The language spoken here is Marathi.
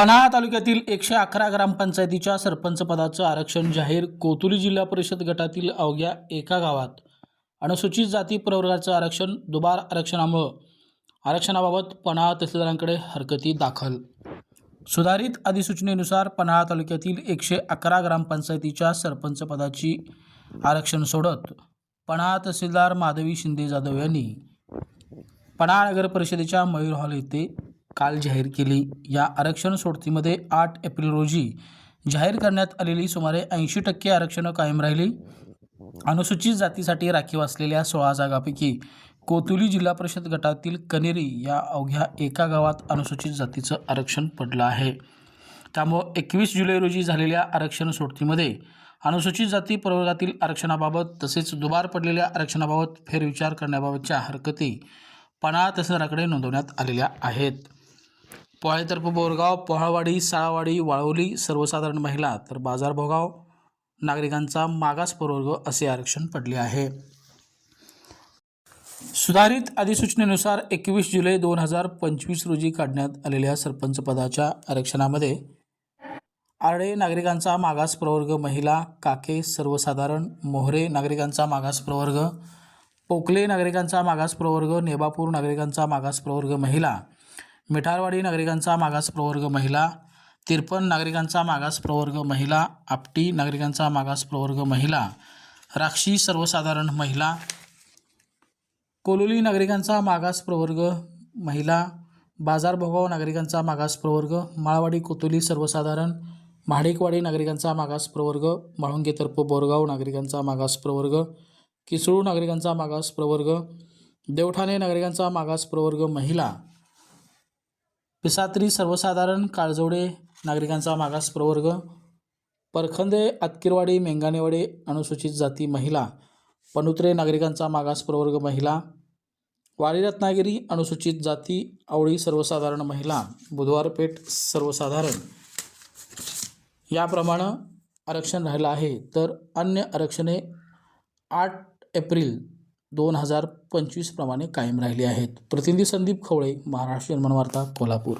पन्हाळा तालुक्यातील एकशे अकरा ग्रामपंचायतीच्या सरपंच पदाचं आरक्षण जाहीर कोतुली जिल्हा परिषद गटातील अवघ्या एका गावात. अनुसूचित जाती प्रवर्गाचं आरक्षण दुबार आरक्षणामुळं. आरक्षणाबाबत पन्हाळा तहसीलदारांकडे हरकती दाखल. सुधारित अधिसूचनेनुसार पन्हाळा तालुक्यातील एकशे अकरा ग्रामपंचायतीच्या सरपंच पदाची आरक्षण सोडत पन्हाळा तहसीलदार माधवी शिंदे जाधव यांनी पन्हाळा नगर परिषदेच्या मयूर हॉल येथे काल जाहीर केली. या आरक्षण सोडतीमध्ये आठ एप्रिल रोजी जाहीर करण्यात आलेली सुमारे ऐंशी टक्के आरक्षणं कायम राहिली. अनुसूचित जातीसाठी राखीव असलेल्या सोळा जागापैकी कोतुली जिल्हा परिषद गटातील कनेरी या अवघ्या एका गावात अनुसूचित जातीचं आरक्षण पडलं आहे. त्यामुळं एकवीस जुलै रोजी झालेल्या आरक्षण सोडतीमध्ये अनुसूचित जाती प्रवर्गातील आरक्षणाबाबत तसेच दुबार पडलेल्या आरक्षणाबाबत फेरविचार करण्याबाबतच्या हरकती पन्हाळा तहसीलदाराकडे नोंदवण्यात आलेल्या आहेत. पोहाळेतर्फ बोरगाव पोहाळवाडी साळावाडी वाळवली सर्वसाधारण महिला. तर बाजार भोगाव नागरिकांचा मागास प्रवर्ग असे आरक्षण पडले आहे. सुधारित अधिसूचनेनुसार एकवीस जुलै दोन हजार पंचवीस रोजी काढण्यात आलेल्या सरपंच पदाच्या आरक्षणामध्ये आरडे नागरिकांचा मागास प्रवर्ग महिला काके सर्वसाधारण मोहरे नागरिकांचा मागास प्रवर्ग पोकले नागरिकांचा मागास प्रवर्ग नेबापूर नागरिकांचा मागास प्रवर्ग महिला मिठारवाडी नागरिकांचा मागास प्रवर्ग महिला तिरपन नागरिकांचा मागास प्रवर्ग महिला आपटी नागरिकांचा मागास प्रवर्ग महिला राक्षी सर्वसाधारण महिला कोलोली नागरिकांचा मागास प्रवर्ग महिला बाजार भोगाव नागरिकांचा मागास प्रवर्ग माळवाडी कोतोली सर्वसाधारण भाडेकवाडी नागरिकांचा मागास प्रवर्ग म्हाळुंगे तर्फ बोरगाव नागरिकांचा मागास प्रवर्ग किसळू नागरिकांचा मागास प्रवर्ग देवठाणे नागरिकांचा मागास प्रवर्ग महिला पिसात्री सर्वसाधारण काळजोडे नागरिकांचा मागास प्रवर्ग. परखंदे आतकिरवाडी मेंगानेवाडी अनुसूचित जाती महिला. पनुत्रे नागरिकांचा मागास प्रवर्ग महिला. वाडी रत्नागिरी अनुसूचित जाती आवळी सर्वसाधारण महिला. बुधवारपेठ सर्वसाधारण. याप्रमाणे आरक्षण राहिलं आहे. तर अन्य आरक्षणे आठ एप्रिल दोन हजार पंचवीसप्रमाणे कायम राहिले आहेत. प्रतिनिधी संदीप खवळे महाराष्ट्र निर्माण कोल्हापूर.